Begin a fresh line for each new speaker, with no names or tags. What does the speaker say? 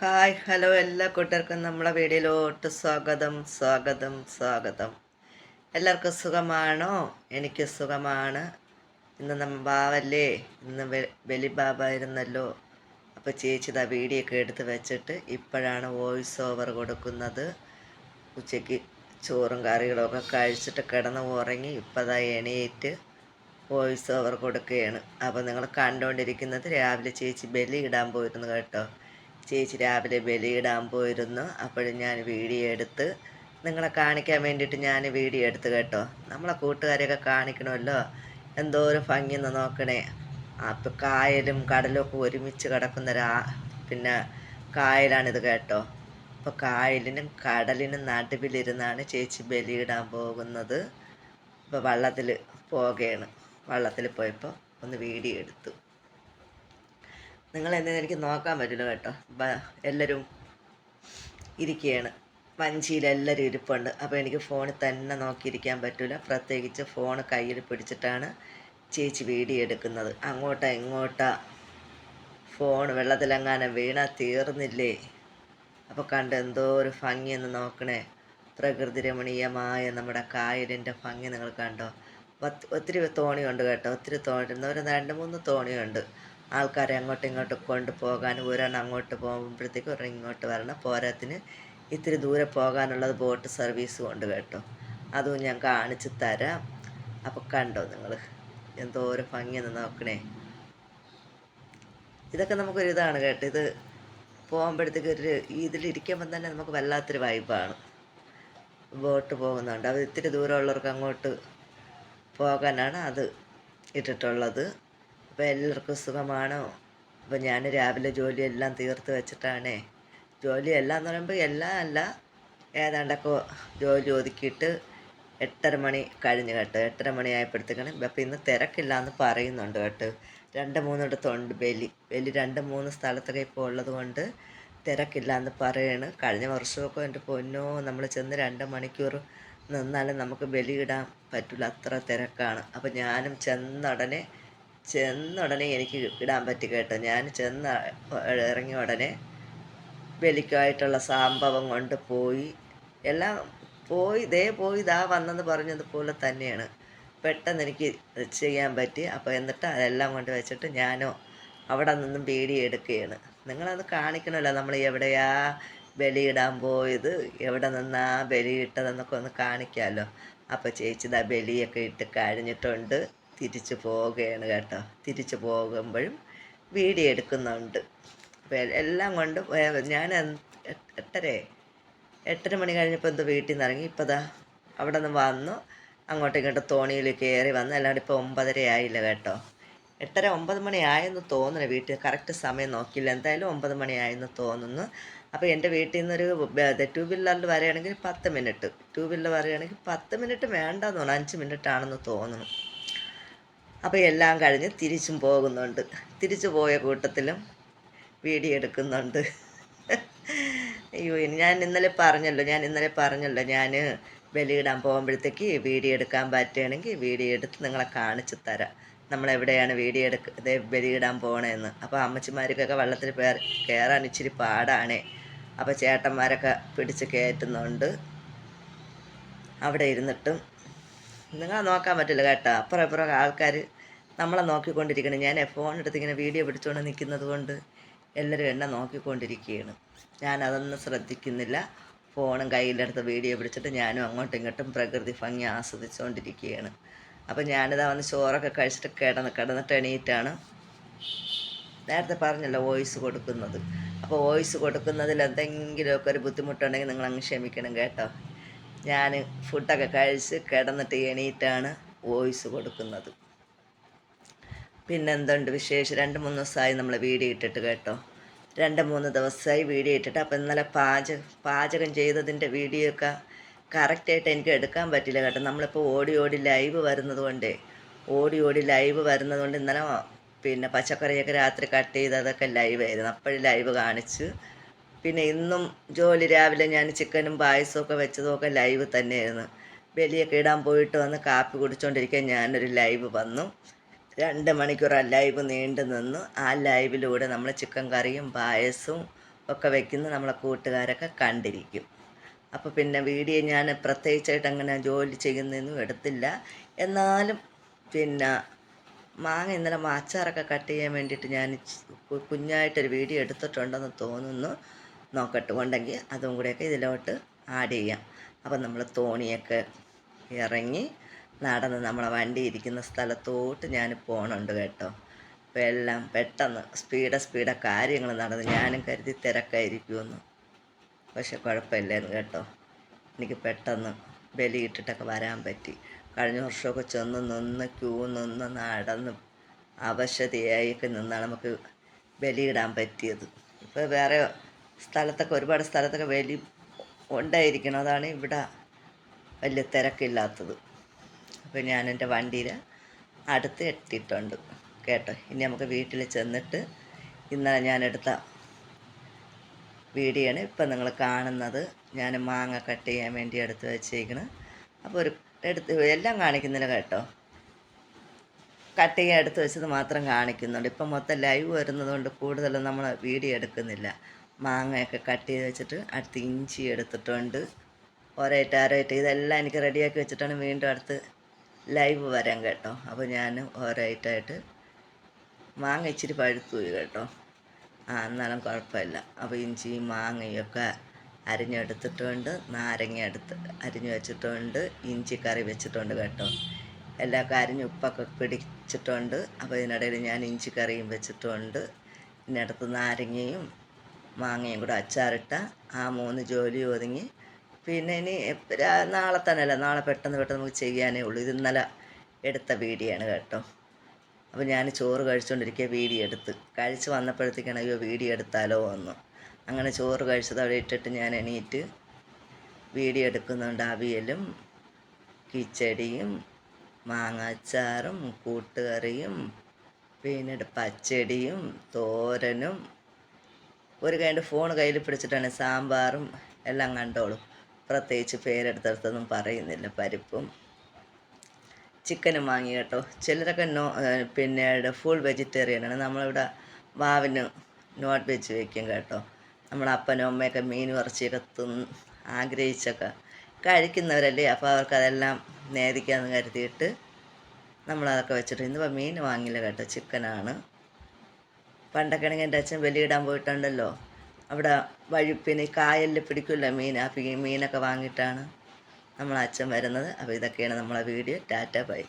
Hi hello എല്ലാ കൂട്ടുകാർക്കും നമ്മളെ വീഡിയോയിലോട്ട് സ്വാഗതം സ്വാഗതം സ്വാഗതം. എല്ലാവർക്കും സുഖമാണോ? എനിക്ക് സുഖമാണ്. ഇന്ന് നമ്മ ബാവല്ലേ ഇന്ന് ബലി ബാബ ആയിരുന്നല്ലോ അപ്പോൾ ചേച്ചി ഇതാ വീഡിയോ ഒക്കെ എടുത്ത് വെച്ചിട്ട് ഇപ്പോഴാണ് വോയിസ് ഓവർ കൊടുക്കുന്നത്. ഉച്ചയ്ക്ക് ചോറും കറികളൊക്കെ കഴിച്ചിട്ട് കിടന്ന് ഉറങ്ങി ഇപ്പതാ എണീറ്റ് വോയിസ് ഓവർ കൊടുക്കുകയാണ്. അപ്പോൾ നിങ്ങൾ കണ്ടുകൊണ്ടിരിക്കുന്നത് രാവിലെ ചേച്ചി ബലി ഇടാൻ പോയിരുന്നു കേട്ടോ. ചേച്ചി രാവിലെ ബലിയിടാൻ പോയിരുന്നു. അപ്പോഴും ഞാൻ വീഡിയോ എടുത്ത് നിങ്ങളെ കാണിക്കാൻ വേണ്ടിയിട്ട് ഞാൻ വീഡിയോ എടുത്ത് കേട്ടോ. നമ്മളെ കൂട്ടുകാരെയൊക്കെ കാണിക്കണമല്ലോ. എന്തോ ഒരു ഭംഗി എന്ന് നോക്കണേ. അപ്പം കായലും കടലും ഒക്കെ ഒരുമിച്ച് കിടക്കുന്ന രാ പിന്നെ കായലാണിത് കേട്ടോ. അപ്പോൾ കായലിനും കടലിനും നടുവിലിരുന്നാണ് ചേച്ചി ബലിയിടാൻ പോകുന്നത്. ഇപ്പോൾ വള്ളത്തിൽ പോകുകയാണ് വള്ളത്തിൽ പോയപ്പോൾ ഒന്ന് വീഡിയോ എടുത്തു. എന്തെങ്കിലും എനിക്ക് നോക്കാൻ പറ്റില്ല കേട്ടോ? എല്ലാവരും ഇരിക്കുകയാണ് വഞ്ചിയിൽ എല്ലാവരും ഇരിപ്പുണ്ട്. അപ്പോൾ എനിക്ക് ഫോണിൽ തന്നെ നോക്കിയിരിക്കാൻ പറ്റില്ല പ്രത്യേകിച്ച് ഫോൺ കയ്യിൽ പിടിച്ചിട്ടാണ് ചേച്ചി വീഡിയോ എടുക്കുന്നത്. അങ്ങോട്ടാ ഇങ്ങോട്ടാ. ഫോൺ വെള്ളത്തിലെങ്ങാനും വീണാൽ തീർന്നില്ലേ? അപ്പോൾ കണ്ട് എന്തോ ഒരു ഭംഗിയെന്ന് നോക്കണേ. പ്രകൃതി രമണീയമായ നമ്മുടെ കായലിന്റെ ഭംഗി നിങ്ങൾ കണ്ടോ? ഒത്ത്- ഒത്തിരി തോണിയുണ്ട് കേട്ടോ. ഒത്തിരി തോണി ഒരു രണ്ട് മൂന്ന് തോണിയുണ്ട്. ആൾക്കാരെ അങ്ങോട്ടും ഇങ്ങോട്ടും കൊണ്ടുപോകാൻ ഒരെണ്ണം അങ്ങോട്ട് പോകുമ്പോഴത്തേക്കും ഒരെണ്ണം ഇങ്ങോട്ട് വരണം. പോരാത്തിന് ഇത്തിരി ദൂരെ പോകാനുള്ളത് ബോട്ട് സർവീസ് ഉണ്ട് കേട്ടോ. അതും ഞാൻ കാണിച്ചു തരാം. അപ്പോൾ കണ്ടോ നിങ്ങൾ എന്തോ ഒരു ഭംഗിയെന്ന് നോക്കണേ. ഇതൊക്കെ നമുക്കൊരു ഇതാണ് കേട്ടോ. ഇത് പോകുമ്പോഴത്തേക്ക് ഒരു ഇതിലിരിക്കുമ്പോൾ തന്നെ നമുക്ക് വല്ലാത്തൊരു വൈബാണ് ബോട്ട് പോകുന്നുണ്ട് അത് ഇത്തിരി ദൂരമുള്ളവർക്ക് അങ്ങോട്ട് പോകാനാണ് അത് ഇട്ടിട്ടുള്ളത്. അപ്പോൾ എല്ലാവർക്കും സുഖമാണോ? അപ്പോൾ ഞാൻ രാവിലെ ജോലിയെല്ലാം തീർത്ത് വെച്ചിട്ടാണേ. ജോലിയെല്ലാം എന്ന് പറയുമ്പോൾ എല്ലാം അല്ല. ഏതാണ്ടൊക്കെ ജോലി ഒതുക്കിയിട്ട് എട്ടര മണി കഴിഞ്ഞ് കേട്ടോ. എട്ടര മണി ആയപ്പോഴത്തേക്കാണ്. അപ്പോൾ ഇന്ന് തിരക്കില്ല എന്ന് പറയുന്നുണ്ട് കേട്ടോ. രണ്ട് മൂന്നിടത്തുണ്ട് ബലി. ബലി രണ്ട് മൂന്ന് സ്ഥലത്തൊക്കെ ഇപ്പോൾ ഉള്ളത് കൊണ്ട് തിരക്കില്ല എന്ന് പറയാണ്. കഴിഞ്ഞ വർഷമൊക്കെ എന്റെ പൊന്നോ നമ്മൾ ചെന്ന് രണ്ട് മണിക്കൂർ നിന്നാലും നമുക്ക് ബലിയിടാൻ പറ്റില്ല അത്ര തിരക്കാണ്. അപ്പോൾ ഞാനും ചെന്ന ഉടനെ ചെന്ന ഉടനെ എനിക്ക് ഇടാൻ പറ്റി കേട്ടോ. ഞാൻ ചെന്ന് ഇറങ്ങിയ ഉടനെ ബലിക്കായിട്ടുള്ള സംഭവം കൊണ്ട് പോയി. എല്ലാം പോയി ദേ പോയി ഇതാ വന്നെന്ന് പറഞ്ഞതുപോലെ തന്നെയാണ്. പെട്ടെന്ന് എനിക്ക് ചെയ്യാൻ പറ്റി. അപ്പോൾ എന്നിട്ട് അതെല്ലാം കൊണ്ട് വെച്ചിട്ട് ഞാനോ അവിടെ നിന്നും വീഡിയോ എടുക്കുകയാണ്. നിങ്ങളത് കാണിക്കണമല്ലോ. നമ്മൾ എവിടെയാ ബലിയിടാൻ പോയത്? എവിടെ നിന്നാ ബലിയിട്ടതെന്നൊക്കെ ഒന്ന് കാണിക്കാമല്ലോ. അപ്പോൾ ചേച്ചി ദാ ബലിയൊക്കെ ഇട്ട് കഴിഞ്ഞിട്ടുണ്ട്. തിരിച്ചു പോവുകയാണ് കേട്ടോ. തിരിച്ചു പോകുമ്പോഴും വീഡിയോ എടുക്കുന്നുണ്ട്. എല്ലാം കൊണ്ട് ഞാൻ എട്ടര എട്ടര മണി കഴിഞ്ഞപ്പോൾ എന്തോ വീട്ടിൽ നിന്ന് ഇറങ്ങി. ഇപ്പോൾ ദാ അവിടെ നിന്ന് വന്നു. അങ്ങോട്ടും ഇങ്ങോട്ടും തോണിയിൽ കയറി വന്നു. അല്ലാണ്ട് ഇപ്പോൾ ഒമ്പതര ആയില്ല കേട്ടോ. എട്ടര ഒമ്പത് മണി ആയെന്ന് തോന്നുന്നു വീട്ടിൽ. കറക്റ്റ് സമയം നോക്കിയില്ല. എന്തായാലും ഒമ്പത് മണി ആയെന്ന് തോന്നുന്നു. അപ്പോൾ എന്റെ വീട്ടിൽ നിന്നൊരു ടൂ വീലറിൽ വരികയാണെങ്കിൽ പത്ത് മിനിറ്റ്. ടൂ വീലർ വരികയാണെങ്കിൽ പത്ത് മിനിറ്റ് വേണ്ടെന്ന് തോന്നുന്നു. അഞ്ച് മിനിറ്റ് ആണെന്ന് തോന്നുന്നു. അപ്പോൾ എല്ലാം കഴിഞ്ഞ് തിരിച്ചും പോകുന്നുണ്ട്. തിരിച്ചു പോയ കൂട്ടത്തിലും വീഡിയോ എടുക്കുന്നുണ്ട്. അയ്യോ ഞാൻ ഇന്നലെ പറഞ്ഞല്ലോ ഞാൻ ഇന്നലെ പറഞ്ഞല്ലോ ഞാൻ ബലിയിടാൻ പോകുമ്പോഴത്തേക്ക് വീഡിയോ എടുക്കാൻ പറ്റുകയാണെങ്കിൽ വീഡിയോ എടുത്ത് നിങ്ങളെ കാണിച്ചു തരാം. നമ്മളെവിടെയാണ് വീഡിയോ എടുക്ക ഇതേ ബലിയിടാൻ പോകണമെന്ന് അപ്പോൾ അമ്മച്ചിമാർക്കൊക്കെ വെള്ളത്തിൽ കയറാൻ ഇച്ചിരി പാടാണേ. അപ്പോൾ ചേട്ടന്മാരൊക്കെ പിടിച്ച് കയറ്റുന്നുണ്ട്. അവിടെ ഇരുന്നിട്ടും നിങ്ങൾ നോക്കാൻ പറ്റില്ല കേട്ടോ. അപ്പുറം ഇപ്പുറം ആൾക്കാർ നമ്മളെ നോക്കിക്കൊണ്ടിരിക്കണം. ഞാൻ ഫോൺ എടുത്ത് ഇങ്ങനെ വീഡിയോ പിടിച്ചുകൊണ്ട് നിൽക്കുന്നത് കൊണ്ട് എല്ലാവരും എന്നെ നോക്കിക്കൊണ്ടിരിക്കുകയാണ്. ഞാൻ അതൊന്നും ശ്രദ്ധിക്കുന്നില്ല. ഫോണും കയ്യിലെടുത്ത് വീഡിയോ പിടിച്ചിട്ട് ഞാനും അങ്ങോട്ടും ഇങ്ങോട്ടും പ്രകൃതി ഭംഗി ആസ്വദിച്ചുകൊണ്ടിരിക്കുകയാണ് അപ്പോൾ ഞാനിതാ വന്ന് ചോറൊക്കെ കഴിച്ചിട്ട് കിടന്ന് കിടന്നിട്ട് എണീറ്റാണ്. നേരത്തെ പറഞ്ഞല്ലോ വോയിസ് കൊടുക്കുന്നത്. അപ്പോൾ വോയിസ് കൊടുക്കുന്നതിൽ എന്തെങ്കിലുമൊക്കെ ഒരു ബുദ്ധിമുട്ടുണ്ടെങ്കിൽ നിങ്ങൾ അങ്ങ് ക്ഷമിക്കണം കേട്ടോ. ഞാൻ ഫുഡൊക്കെ കഴിച്ച് കിടന്നിട്ട് എണീറ്റാണ് വോയിസ് കൊടുക്കുന്നത്. പിന്നെന്തുണ്ട് വിശേഷം? രണ്ട് മൂന്ന് ദിവസമായി നമ്മൾ വീഡിയോ ഇട്ടിട്ട് കേട്ടോ. രണ്ട് മൂന്ന് ദിവസമായി വീഡിയോ ഇട്ടിട്ട്. അപ്പോൾ ഇന്നലെ പാചക പാചകം ചെയ്തതിന്റെ വീഡിയോ ഒക്കെ കറക്റ്റായിട്ട് എനിക്ക് എടുക്കാൻ പറ്റില്ല കേട്ടോ. നമ്മളിപ്പോൾ ഓടി ഓടി ലൈവ് വരുന്നത് കൊണ്ടേ ഓടി ഓടി ലൈവ് വരുന്നത് കൊണ്ട് ഇന്നലെ പിന്നെ പച്ചക്കറിയൊക്കെ രാത്രി കട്ട് ചെയ്തതൊക്കെ ലൈവായിരുന്നു അപ്പോഴും ലൈവ് കാണിച്ച്. പിന്നെ ഇന്നും ജോലി രാവിലെ ഞാൻ ചിക്കനും പായസവും ഒക്കെ വെച്ചതുമൊക്കെ ലൈവ് തന്നെയായിരുന്നു. വെളിയൊക്കെ ഇടാൻ പോയിട്ട് വന്ന് കാപ്പി കുടിച്ചുകൊണ്ടിരിക്കാൻ ഞാനൊരു ലൈവ് വന്നു. രണ്ട് മണിക്കൂർ ആ ലൈവ് നീണ്ടു നിന്നു. ആ ലൈവിലൂടെ നമ്മൾ ചിക്കൻ കറിയും പായസവും ഒക്കെ വെക്കുന്ന നമ്മളെ കൂട്ടുകാരൊക്കെ കണ്ടിരിക്കും. അപ്പോൾ പിന്നെ വീഡിയോ ഞാൻ പ്രത്യേകിച്ചായിട്ട് അങ്ങനെ ജോലി ചെയ്യുന്നതൊന്നും എടുത്തില്ല. എന്നാലും പിന്നെ മാങ്ങ ഇന്നലെ മാച്ചാറൊക്കെ കട്ട് ചെയ്യാൻ വേണ്ടിയിട്ട് ഞാൻ കുഞ്ഞായിട്ടൊരു വീഡിയോ എടുത്തിട്ടുണ്ടെന്ന് തോന്നുന്നു. നോക്കട്ടെ ഉണ്ടെങ്കിൽ അതും കൂടെയൊക്കെ ഇതിലോട്ട് ആഡ് ചെയ്യാം. അപ്പം നമ്മൾ തോണിയൊക്കെ ഇറങ്ങി നടന്ന് നമ്മളെ വണ്ടി ഇരിക്കുന്ന സ്ഥലത്തോട്ട് ഞാൻ പോകണുണ്ട് കേട്ടോ. അപ്പോൾ എല്ലാം പെട്ടെന്ന് സ്പീഡ സ്പീഡ കാര്യങ്ങൾ നടന്ന് ഞാനും കരുതി തിരക്കായിരിക്കുമെന്ന്. പക്ഷെ കുഴപ്പമില്ലായിരുന്നു കേട്ടോ. എനിക്ക് പെട്ടെന്ന് ബലിയിട്ടിട്ടൊക്കെ വരാൻ പറ്റി. കഴിഞ്ഞ വർഷമൊക്കെ ചെന്ന് നിന്ന് ക്യൂ നിന്ന് നടന്ന് അവശതയായൊക്കെ നിന്നാണ് നമുക്ക് ബലിയിടാൻ പറ്റിയത്. ഇപ്പോൾ വേറെ സ്ഥലത്തൊക്കെ ഒരുപാട് സ്ഥലത്തൊക്കെ ബലി ഉണ്ടായിരിക്കണം. അതാണ് ഇവിടെ വലിയ തിരക്കില്ലാത്തത്. അപ്പോൾ ഞാൻ എന്റെ വണ്ടിയിൽ അടുത്ത് എത്തിയിട്ടുണ്ട് കേട്ടോ? ഇനി നമുക്ക് വീട്ടിൽ ചെന്നിട്ട് ഇന്നലെ ഞാൻ എടുത്ത വീഡിയോ ആണ് ഇപ്പം നിങ്ങൾ കാണുന്നത്. ഞാൻ മാങ്ങ കട്ട് ചെയ്യാൻ വേണ്ടി എടുത്ത് വെച്ചേക്കണ്. അപ്പോൾ ഒരു എടുത്ത് എല്ലാം കാണിക്കുന്നില്ല കേട്ടോ? കട്ട് ചെയ്യാൻ എടുത്ത് വെച്ചത് മാത്രം കാണിക്കുന്നുണ്ട്. ഇപ്പം മൊത്തം ലൈവ് വരുന്നതുകൊണ്ട് കൂടുതലും നമ്മൾ വീഡിയോ എടുക്കുന്നില്ല. മാങ്ങയൊക്കെ കട്ട് ചെയ്ത് വെച്ചിട്ട് അടുത്ത് ഇഞ്ചി എടുത്തിട്ടുണ്ട്. ഒരേറ്റ് അരേറ്റ് ഇതെല്ലാം എനിക്ക് റെഡിയാക്കി വെച്ചിട്ടാണ് വീണ്ടും അടുത്ത് ലൈവ് വരാം കേട്ടോ. അപ്പോൾ ഞാൻ ഓരോയിട്ടായിട്ട് മാങ്ങ ഇച്ചിരി പഴുത്തു പോയി കേട്ടോ. ആ എന്നാലും കുഴപ്പമില്ല. അപ്പോൾ ഇഞ്ചി മാങ്ങയൊക്കെ അരിഞ്ഞെടുത്തിട്ടുണ്ട്. നാരങ്ങ എടുത്ത് അരിഞ്ഞു വെച്ചിട്ടുണ്ട്. ഇഞ്ചി കറി വെച്ചിട്ടുണ്ട് കേട്ടോ. എല്ലാം അരിഞ്ഞ് ഉപ്പൊക്കെ പിടിച്ചിട്ടുണ്ട്. അപ്പോൾ ഇതിനിടയിൽ ഞാൻ ഇഞ്ചി കറിയും വെച്ചിട്ടുണ്ട്. ഇതിനടുത്ത് നാരങ്ങയും മാങ്ങയും കൂടെ അച്ചാറിട്ട ആ മൂന്ന് ജോലി ഒതുങ്ങി പിന്നെ ഇനി നാളെ തന്നെ അല്ല നാളെ പെട്ടെന്ന് പെട്ടെന്ന് നമുക്ക് ചെയ്യാനേ ഉള്ളൂ. ഇത് ഇന്നലെ എടുത്ത വീഡിയോ ആണ് കേട്ടോ. അപ്പോൾ ഞാൻ ചോറ് കഴിച്ചുകൊണ്ടിരിക്കുക വീഡിയോ എടുത്ത്. കഴിച്ച് വന്നപ്പോഴത്തേക്കാണ് അയ്യോ വീഡിയോ എടുത്താലോ എന്ന്. അങ്ങനെ ചോറ് കഴിച്ചത് അവിടെ ഇട്ടിട്ട് ഞാൻ എണീറ്റ് വീഡിയോ എടുക്കുന്നുണ്ട് അവിയലും കിച്ചടിയും മാങ്ങാച്ചാറും കൂട്ടുകറിയും പിന്നെ പച്ചടിയും തോരനും. ഒരു കൈന്റെ ഫോൺ കയ്യിൽ പിടിച്ചിട്ടാണ് സാമ്പാറും എല്ലാം കണ്ടോളും. പ്രത്യേകിച്ച് പേരെടുത്തടുത്തൊന്നും പറയുന്നില്ല. പരിപ്പും ചിക്കനും വാങ്ങി കേട്ടോ. ചിലരൊക്കെ നോ പിന്നെ ഫുൾ വെജിറ്റേറിയനാണ് നമ്മളിവിടെ വാവിന് നോൺ വെജ് വയ്ക്കും കേട്ടോ. നമ്മളെ അപ്പനും അമ്മയൊക്കെ മീൻ ഇറച്ചിയൊക്കെ തിന്ന് ആഗ്രഹിച്ചൊക്കെ കഴിക്കുന്നവരല്ലേ? അപ്പോൾ അവർക്കതെല്ലാം നേദിക്കാമെന്ന് കരുതിയിട്ട് നമ്മളതൊക്കെ വെച്ചിട്ട് ഇന്നിപ്പോൾ മീൻ വാങ്ങില്ല കേട്ടോ. ചിക്കനാണ്. പണ്ടൊക്കെ ആണെങ്കിൽ എന്റെ അച്ഛൻ ബലിയിടാൻ പോയിട്ടുണ്ടല്ലോ. അവിടെ വഴുപ്പിന് കായലിൽ പിടിക്കില്ല മീൻ. ആ ഈ മീനൊക്കെ വാങ്ങിയിട്ടാണ് നമ്മളെ അച്ഛൻ വരുന്നത്. അപ്പോൾ ഇതൊക്കെയാണ് നമ്മളെ വീഡിയോ. ടാറ്റ ബൈ.